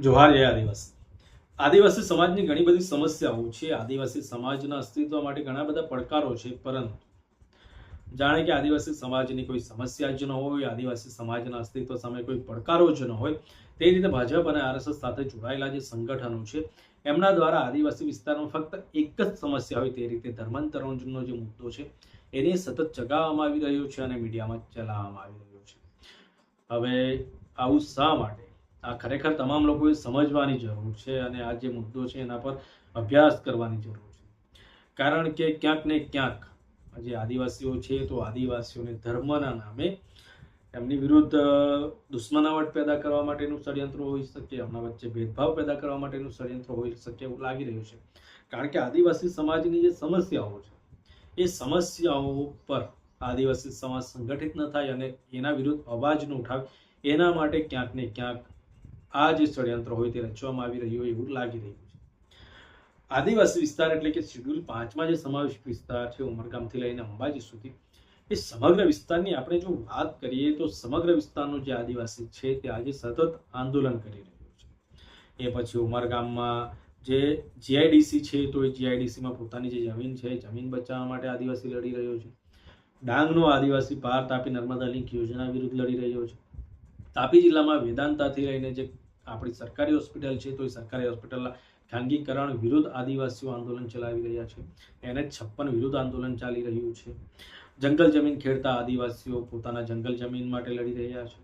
જોહાર જય આદિવાસી. આદિવાસી સમાજની ઘણી બધી સમસ્યાઓ છે. આદિવાસી સમાજના અસ્તિત્વ માટે ઘણા બધા પડકારો છે, પરંતુ જાણે કે આદિવાસી સમાજની કોઈ સમસ્યા જ ન હોય, આદિવાસી સમાજના અસ્તિત્વ સામે કોઈ પડકારો જ ન હોય, તે રીતે ભાજપ અને આરએસએસ સાથે જોડાયેલા જે સંગઠનો છે, એમના દ્વારા આદિવાસી વિસ્તારમાં ફક્ત એક જ સમસ્યા હોય તે રીતે ધર્માંતરણનો જે મુદ્દો છે, એને સતત ચગાવવામાં આવી રહ્યો છે અને મીડિયામાં ચલાવવામાં આવી રહ્યો છે. હવે આવું શા માટે? આ ખરેખર તમામ લોકોએ સમજવાની જરૂર છે અને આ જે મુદ્દો છે એના પર અભ્યાસ કરવાની જરૂર છે. કારણ કે ક્યાંક ને ક્યાંક જે આદિવાસીઓ છે તો આદિવાસીઓને ધર્મના નામે એમની વિરુદ્ધ દુશ્મનાવટ પેદા કરવા માટેનું ષડયંત્ર હોઈ શકે, એમના વચ્ચે ભેદભાવ પેદા કરવા માટેનું ષડયંત્ર હોઈ શકે એવું લાગી રહ્યું છે. કારણ કે આદિવાસી સમાજની જે સમસ્યાઓ છે, એ સમસ્યાઓ પર આદિવાસી સમાજ સંગઠિત ન થાય અને એના વિરુદ્ધ અવાજ ન ઉઠાવે એના માટે ક્યાંક ને ક્યાંક આ જે ષડયંત્ર હોય તે રચવામાં આવી રહ્યું હોય એવું લાગી રહ્યું છે. આદિવાસી વિસ્તાર એટલે કે શેડ્યુલ પાંચમાં જે સમાવેશ વિસ્તાર છે, ઉમરગામથી લઈને અંબાજી સુધી, એ સમગ્ર વિસ્તારની આપણે જો વાત કરીએ તો સમગ્ર વિસ્તારનો જે આદિવાસી છે તે આજે સતત આંદોલન કરી રહ્યો છે. એ પછી ઉમરગામમાં જે જીઆઈડીસી છે તો એ જીઆઈડીસીમાં પોતાની જે જમીન છે, જમીન બચાવવા માટે આદિવાસી લડી રહ્યો છે. ડાંગનો આદિવાસી પાર તાપી નર્મદા લિંક યોજના વિરુદ્ધ લડી રહ્યો છે. તાપી જિલ્લામાં વેદાંતાથી લઈને જે આપણી સરકારી હોસ્પિટલ છે, તો એ સરકારી હોસ્પિટલના ખાનગીકરણ વિરુદ્ધ આદિવાસીઓ આંદોલન ચલાવી રહ્યા છે. એને છપ્પન વિરુદ્ધ આંદોલન ચાલી રહ્યું છે. જંગલ જમીન ખેડતા આદિવાસીઓ પોતાના જંગલ જમીન માટે લડી રહ્યા છે.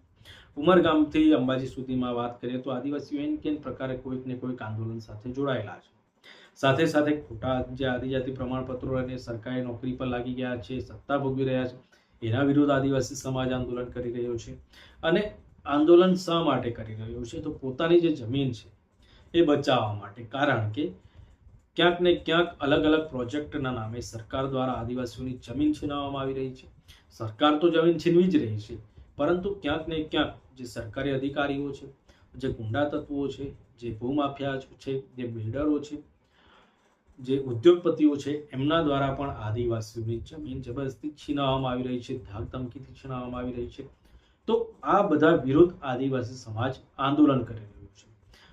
ઉમરગામથી અંબાજી સુધીમાં વાત કરીએ તો આદિવાસીઓ એન કેન પ્રકારે કોઈક ને કોઈક આંદોલન સાથે જોડાયેલા છે. સાથે સાથે ખોટા જે આદિજાતિ પ્રમાણપત્રો અને સરકારી નોકરી પર લાગી ગયા છે, સત્તા ભોગવી રહ્યા છે, એના વિરુદ્ધ આદિવાસી સમાજ આંદોલન કરી રહ્યો છે. અને આંદોલન શા માટે કરી રહ્યું છે? તો પોતાની જે જમીન છે, એ બચાવવા માટે. કારણ કે ક્યાંક ને ક્યાંક અલગ અલગ પ્રોજેક્ટના નામે સરકાર દ્વારા આદિવાસીઓની જમીન છીનવવામાં આવી રહી છે. સરકાર તો જમીન છીનવી જ રહી છે. પરંતુ ક્યાંક ને ક્યાંક જે સરકારી અધિકારીઓ છે, જે ગુંડા તત્વો છે, જે ભૂમાફિયા છે, જે બિલ્ડરો છે, જે ઉદ્યોગપતિઓ છે, એમના દ્વારા પણ આદિવાસીઓની જમીન જબરદસ્તી છીનવવામાં આવી રહી છે ધાક ધમકીથી છીનવવામાં આવી રહી છે. તો આ બધા વિરુદ્ધ આદિવાસી સમાજ આંદોલન કરી રહ્યું છે.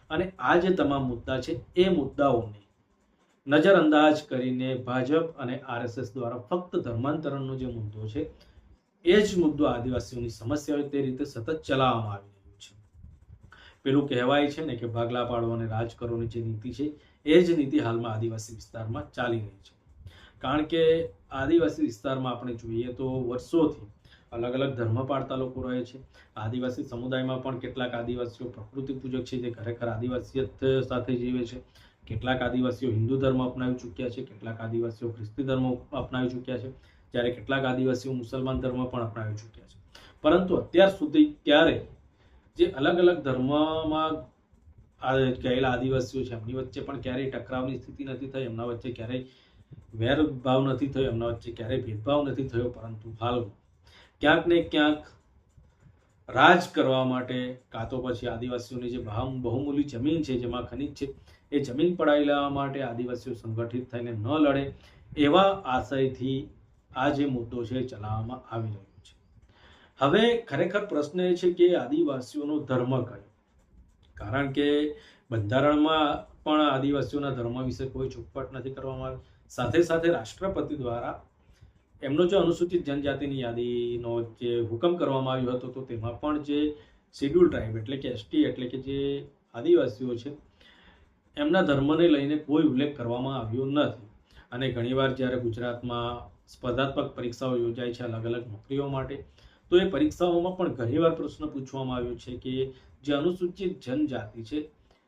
અને આ જે તમામ મુદ્દા છે, એ મુદ્દાઓને નજરઅંદાજ કરીને ભાજપ અને આરએસએસ દ્વારા ફક્ત ધર્માંતરણનો જે મુદ્દો છે, એ જ મુદ્દો આદિવાસીઓની સમસ્યા હોય તે રીતે સતત ચલાવવામાં આવી રહ્યું છે. પેલું કહેવાય છે ને કે ભાગલા પાડો અને રાજ કરોની જે નીતિ છે, એ જ નીતિ હાલમાં આદિવાસી વિસ્તારમાં ચાલી રહી છે. કારણ કે આદિવાસી વિસ્તારમાં આપણે જોઈએ તો વર્ષોથી અલગ અલગ ધર્મ પાળતા લોકો રહે છે. આદિવાસી સમુદાયમાં પણ કેટલાક આદિવાસીઓ પ્રકૃતિ પૂજક છે, જે ખરેખર આદિવાસીયત સાથે જીવે છે. કેટલાક આદિવાસીઓ હિન્દુ ધર્મ અપનાવી ચૂક્યા છે, કેટલાક આદિવાસીઓ ખ્રિસ્તી ધર્મ અપનાવી ચૂક્યા છે, જ્યારે કેટલાક આદિવાસીઓ મુસલમાન ધર્મ પણ અપનાવી ચૂક્યા છે. પરંતુ અત્યાર સુધી ક્યારે જે અલગ અલગ ધર્મમાં ગયેલા આદિવાસીઓ છે, એમની વચ્ચે પણ ક્યારેય ટકરાવની સ્થિતિ નથી થઈ, એમના વચ્ચે ક્યારેય વેરભાવ નથી થયો, એમના વચ્ચે ક્યારેય ભેદભાવ નથી થયો, પરંતુ હાલ ક્યાંક ને ક્યાંક રાજ કરવા માટે, કાં તો પછી આદિવાસીઓની જે બહુ- બહુમૂલ્ય જમીન છે, જેમાં ખનિજ છે, એ જમીન પડાવી લેવા માટે આદિવાસીઓ સંગઠિત થઈને ન લડે, એવા આશયથી આ જે મુદ્દો છે ચલાવવામાં આવી રહ્યો છે. હવે ખરેખર પ્રશ્ન એ છે કે આદિવાસીઓનો ધર્મ કયો? કારણ કે બંધારણમાં પણ આદિવાસીઓના ધર્મ વિશે કોઈ ચોખવટ નથી કરવામાં આવી. સાથે સાથે રાષ્ટ્રપતિ દ્વારા એમનો જે અનુસૂચિત જનજાતિની યાદીનો જે હુકમ કરવામાં આવ્યો હતો, તો તેમાં પણ જે શેડ્યુલ ટ્રાઇબ એટલે કે એસટી એટલે કે જે આદિવાસીઓ છે, એમના ધર્મને લઈને કોઈ ઉલ્લેખ કરવામાં આવ્યો નથી. અને ઘણીવાર જ્યારે ગુજરાતમાં સ્પર્ધાત્મક પરીક્ષાઓ યોજાય છે અલગ અલગ નોકરીઓ માટે, તો એ પરીક્ષાઓમાં પણ ઘણીવાર પ્રશ્ન પૂછવામાં આવ્યો છે કે જે અનુસૂચિત જનજાતિ છે,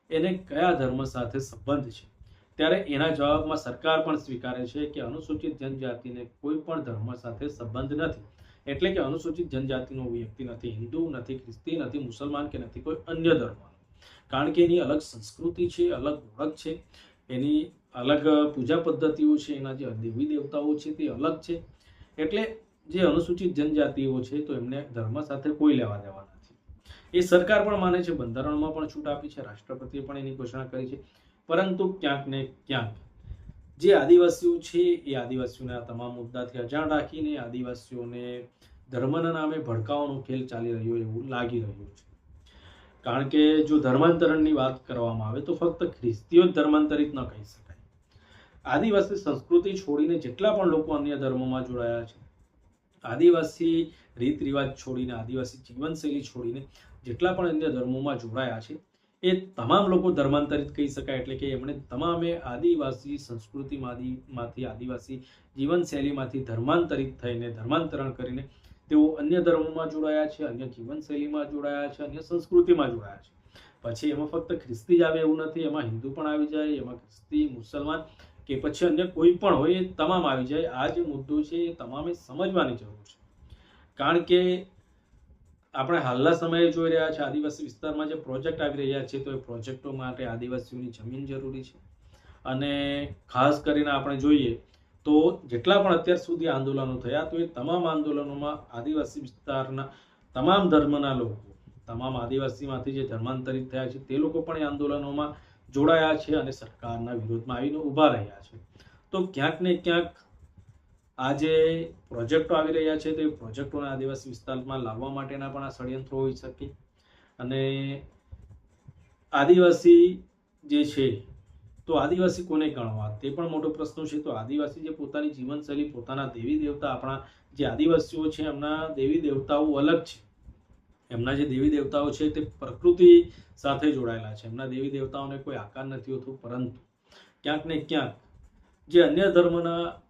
એને કયા ધર્મ સાથે સંબંધ છે? ત્યારે એના જવાબમાં સરકાર પણ સ્વીકારે છે કે અનુસૂચિત જનજાતિને કોઈ પણ ધર્મ સાથે સંબંધ નથી. એટલે કે અનુસૂચિત જનજાતિનો વ્યક્તિ નથી હિન્દુ, નથી ખ્રિસ્તી, નથી મુસલમાન કે નથી કોઈ અન્ય ધર્મ કારણ કે એની અલગ સંસ્કૃતિ છે, અલગ ઓળખ છે, એની અલગ પૂજા પદ્ધતિઓ છે, એના જે દેવી દેવતાઓ છે તે અલગ છે. એટલે જે અનુસૂચિત જનજાતિઓ છે તો એમને ધર્મ સાથે કોઈ લેવા દેવા નથી. એ સરકાર પણ માને છે, બંધારણમાં પણ છૂટ આપી છે, રાષ્ટ્રપતિએ પણ એની ઘોષણા કરી છે. પરંતુ ક્યાંક ને ક્યાંક જે આદિવાસીઓ છે એ આદિવાસીઓના તમામ મુદ્દાથી અજાણ રાખીને આદિવાસીઓને ધર્મના નામે ભડકાવાનો ખેલ ચાલી રહ્યો એવું લાગી રહ્યું છે. કારણ કે જો ધર્માંતરણની વાત કરવામાં આવે તો ફક્ત ખ્રિસ્તીઓ જ ધર્માંતરિત ન કહી શકાય. આદિવાસી સંસ્કૃતિ છોડીને જેટલા પણ લોકો અન્ય ધર્મોમાં જોડાયા છે, આદિવાસી રીત રિવાજ છોડીને આદિવાસી જીવનશૈલી છોડીને જેટલા પણ અન્ય ધર્મોમાં જોડાયા છે એ તમામ લોકો ધર્માંતરિત કહી શકાય એટલે કે એમણે તમામે આદિવાસી સંસ્કૃતિમાંથી માંથી આદિવાસી જીવનશૈલીમાંથી ધર્માંતરિત થઈને ધર્માંતરણ કરીને તેઓ અન્ય ધર્મોમાં જોડાયા છે, અન્ય જીવનશૈલીમાં જોડાયા છે, અન્ય સંસ્કૃતિમાં જોડાયા છે. પછી એમાં ફક્ત ખ્રિસ્તી જ આવે એવું નથી, એમાં હિન્દુ પણ આવી જાય, એમાં ખ્રિસ્તી, મુસલમાન કે પછી અન્ય કોઈ પણ હોય એ તમામ આવી જાય. આ જે મુદ્દો છે, એ તમામે સમજવાની જરૂર છે. કારણ કે આપણે હાલના સમયે જોઈ રહ્યા છે, આદિવાસી વિસ્તારમાં જે પ્રોજેક્ટ આવી રહ્યા છે, તો એ પ્રોજેક્ટો માટે આદિવાસીઓની જમીન જરૂરી છે. અને ખાસ કરીને આપણે જોઈએ તો જેટલા પણ અત્યાર સુધી આંદોલનો થયા, તો એ તમામ આંદોલનોમાં આદિવાસી વિસ્તારના તમામ ધર્મના લોકો, તમામ આદિવાસીમાંથી જે ધર્માંતરિત થયા છે, તે લોકો પણ એ આંદોલનોમાં જોડાયા છે અને સરકારના વિરોધમાં આવીને ઊભા રહ્યા છે. તો ક્યાંક ને ક્યાંક આ જે પ્રોજેક્ટો આવી રહ્યા છે, તો એ પ્રોજેક્ટોને આદિવાસી વિસ્તારમાં લાવવા માટેના પણ આ ષડયંત્રો હોઈ શકે. અને આદિવાસી જે છે, તો આદિવાસી કોને ગણવા? તે પણ મોટો પ્રશ્ન છે. તો આદિવાસી જે પોતાની જીવનશૈલી, પોતાના દેવી દેવતા, આપણા જે આદિવાસીઓ છે, એમના દેવી દેવતાઓ અલગ છે. એમના જે દેવી દેવતાઓ છે, તે પ્રકૃતિ સાથે જોડાયેલા છે. એમના દેવી દેવતાઓને કોઈ આકાર નથી હોતો, પરંતુ ક્યાંક ને ક્યાંક જે અન્ય ધર્મના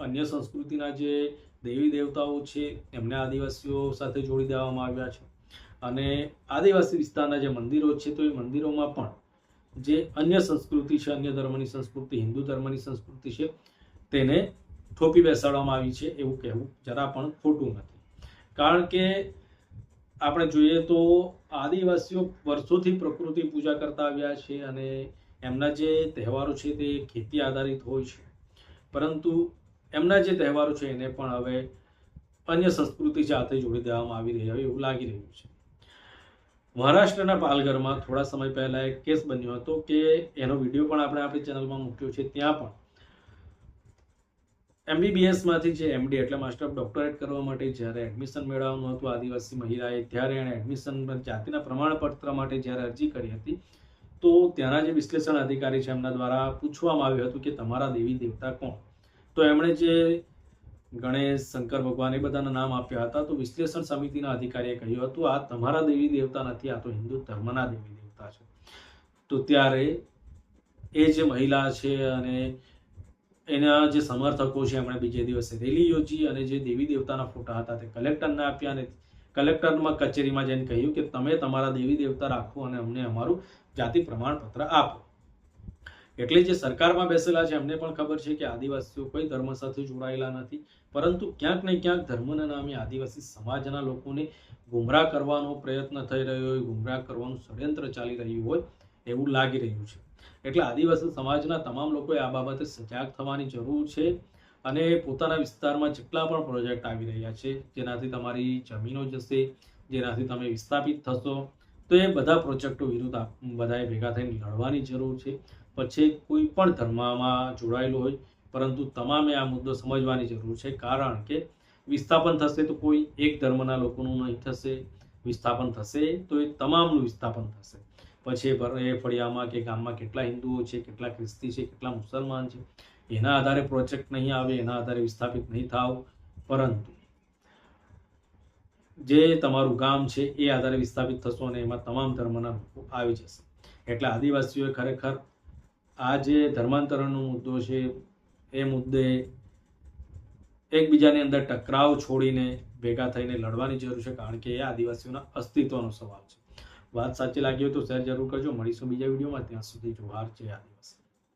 અન્ય સંસ્કૃતિના જે દેવી દેવતાઓ છે, એમને આદિવાસીઓ સાથે જોડી દેવામાં આવ્યા છે. અને આદિવાસી વિસ્તારના જે મંદિરો છે, તો એ મંદિરોમાં પણ જે અન્ય સંસ્કૃતિ છે, અન્ય ધર્મની સંસ્કૃતિ, હિન્દુ ધર્મની સંસ્કૃતિ છે, તેને થોપી બેસાડવામાં આવી છે એવું કહેવું જરા પણ ખોટું નથી. કારણ કે આપણે જોઈએ તો આદિવાસીઓ વર્ષોથી પ્રકૃતિ પૂજા કરતા આવ્યા છે અને એમના જે તહેવારો છે તે ખેતી આધારિત હોય છે. પરંતુ એમના જે તહેવારો છે એને પણ હવે અન્ય સંસ્કૃતિ સાથે જોડી દેવામાં આવી રહી હોય એવું લાગી રહ્યું છે. મહારાષ્ટ્રના પાલઘરમાં થોડા સમય પહેલા એક કેસ બન્યો હતો કે એનો વીડિયો પણ આપણે આપણી ચેનલમાં મૂક્યો છે, ત્યાં પણ એમબીબીએસમાંથી માંથી જે એમડી એટલે માસ્ટર ઓફ ડોક્ટરેટ કરવા માટે જ્યારે એડમિશન મેળવવાનું હતું આદિવાસી મહિલાએ, ત્યારે એણે એડમિશન જાતિના પ્રમાણપત્ર માટે જ્યારે અરજી કરી હતી, તો ત્યાંના જે વિશ્લેષણ અધિકારી છે એમના દ્વારા પૂછવામાં આવ્યું હતું કે તમારા દેવી દેવતા કોણ? તો એમણે જે ગણેશ, શંકર ભગવાન એ બધાના નામ આપ્યા હતા, તો વિશ્લેષણ સમિતિના અધિકારીએ કહ્યું હતું, આ તમારા દેવી દેવતા નથી, આ તો હિન્દુ ધર્મના દેવી દેવતા છે. તો ત્યારે એ જે મહિલા છે અને એના જે સમર્થકો છે, એમણે બીજે દિવસે રેલી યોજી અને જે દેવી દેવતાના ફોટા હતા તે કલેક્ટરને આપ્યા અને કલેક્ટરમાં, કચેરીમાં જઈને કહ્યું કે, તમે તમારા દેવી દેવતા રાખો અને અમને અમારું જાતિ પ્રમાણપત્ર આપો. એટલે જે સરકારમાં બેસેલા છે, એમને પણ ખબર છે કે આદિવાસીઓ કોઈ ધર્મ સાથે જોડાયેલા નથી. પરંતુ ક્યાંક ને ક્યાંક ધર્મના નામે આદિવાસી સમાજના લોકોને ગુમરાહ કરવાનો પ્રયત્ન થઈ રહ્યો હોય, ગુમરાહ કરવાનું ષડયંત્ર ચાલી રહ્યું હોય, એવું લાગી રહ્યું છે. એટલે આદિવાસી સમાજના તમામ લોકોએ આ બાબતે સજાગ થવાની જરૂર છે અને પોતાના વિસ્તારમાં જેટલા પણ પ્રોજેક્ટ આવી રહ્યા છે, જેનાથી તમારી જમીનો જશે, જેનાથી તમે વિસ્થાપિત થશો, તો એ બધા પ્રોજેક્ટો વિરુદ્ધ બધાએ ભેગા થઈને લડવાની જરૂર છે. પછી કોઈ પણ ધર્મમાં જોડાયેલો હોય, પરંતુ તમામે આ મુદ્દો સમજવાની જરૂર છે. કારણ કે વિસ્થાપન થશે તો કોઈ એક ધર્મના લોકોનું નહીં થશે. વિસ્થાપન થશે તો એ તમામનું વિસ્થાપન થશે. પછી એ ફળિયામાં કે ગામમાં કેટલા હિન્દુઓ છે, કેટલા ખ્રિસ્તી છે, કેટલા મુસલમાન છે, એના આધારે પ્રોજેક્ટ નહીં આવે, એના આધારે વિસ્થાપિત નહીં થાવ. પરંતુ જે તમારું ગામ છે, એ આધારે વિસ્થાપિત થશો અને એમાં તમામ ધર્મના લોકો આવી જશે. એટલે આદિવાસીઓએ ખરેખર આ જે ધર્માંતરણનો મુદ્દો છે, એ મુદ્દે એકબીજાની અંદર ટકરાવ છોડીને ભેગા થઈને લડવાની જરૂર છે, કારણ કે એ આદિવાસીઓના અસ્તિત્વનો સવાલ છે. વાત સાચી લાગી હોય તો શેર જરૂર કરજો. મળીશું બીજા વિડીયોમાં. ત્યાં સુધી જોહાર. છે આદિવાસી.